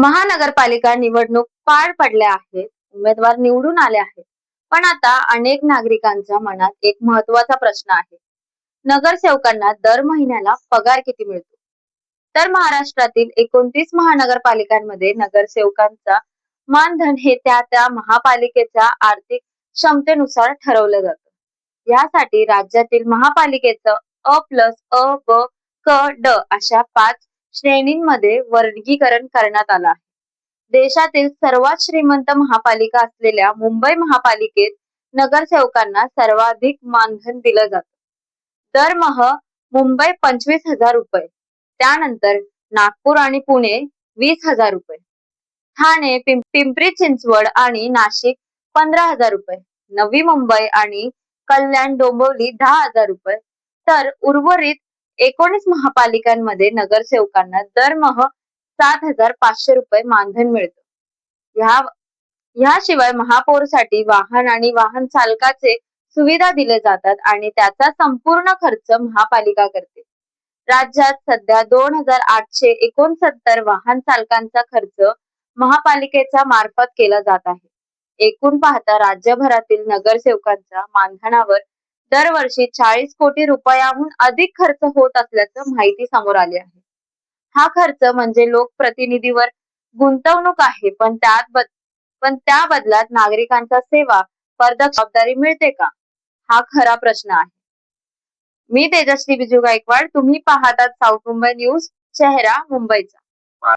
महानगरपालिका निवडणूक पार पडल्या आहेत. उमेदवार निवडून आले आहेत. पण आता अनेक नागरिकांच्या मनात एक महत्त्वाचा प्रश्न आहे. नगरसेवकांना दर महिन्याला पगार किती मिळतो? तर महाराष्ट्रातील एकोणतीस महानगरपालिकांमध्ये नगरसेवकांचा मानधन हे त्या त्या महापालिकेच्या आर्थिक क्षमतेनुसार ठरवलं जातं. यासाठी राज्यातील महापालिकेचं अ प्लस अ ब क ड अशा पाच श्रेणींमध्ये वर्गीकरण करण्यात आलं आहे. देशातील सर्वात श्रीमंत महापालिका असलेल्या मुंबई महापालिकेत नगरसेवकांना सर्वाधिक मानधन दिलं जातं. दरमह मुंबई पंचवीस हजार रुपये त्यानंतर नागपूर आणि पुणे वीस हजार रुपये ठाणे पिंपरी चिंचवड आणि नाशिक पंधरा हजार रुपये नवी मुंबई आणि कल्याण डोंबिवली दहा हजार रुपये तर उर्वरित एकोणीस महापालिकांमध्ये नगरसेवकांना दरमह सात हजार पाचशे रुपये मानधन मिळतं. ह्या ह्याशिवाय महापौरसाठी वाहन आणि वाहन चालकाचे सुविधा दिले जातात आणि त्याचा संपूर्ण खर्च महापालिका करते. राज्यात सध्या दोन हजार आठशे एकोणसत्तर वाहन चालकांचा खर्च महापालिकेच्या मार्फत केला जात आहे. एकूण पाहता राज्यभरातील नगरसेवकांच्या मानधनावर दरवर्षी चाळीस कोटी रुपयाहून अधिक खर्च होत असल्याचं माहिती समोर आली आहे. हा खर्च म्हणजे लोकप्रतिनिधीवर गुंतवणूक आहे पण त्यात बद- पण त्या बदल्यात नागरिकांच्या सेवा स्पर्धक जबाबदारी मिळते का? हा खरा प्रश्न आहे. मी तेजस्वी बिजू गायकवाड तुम्ही पाहतात साऊथ मुंबई न्यूज चेहरा मुंबईचा.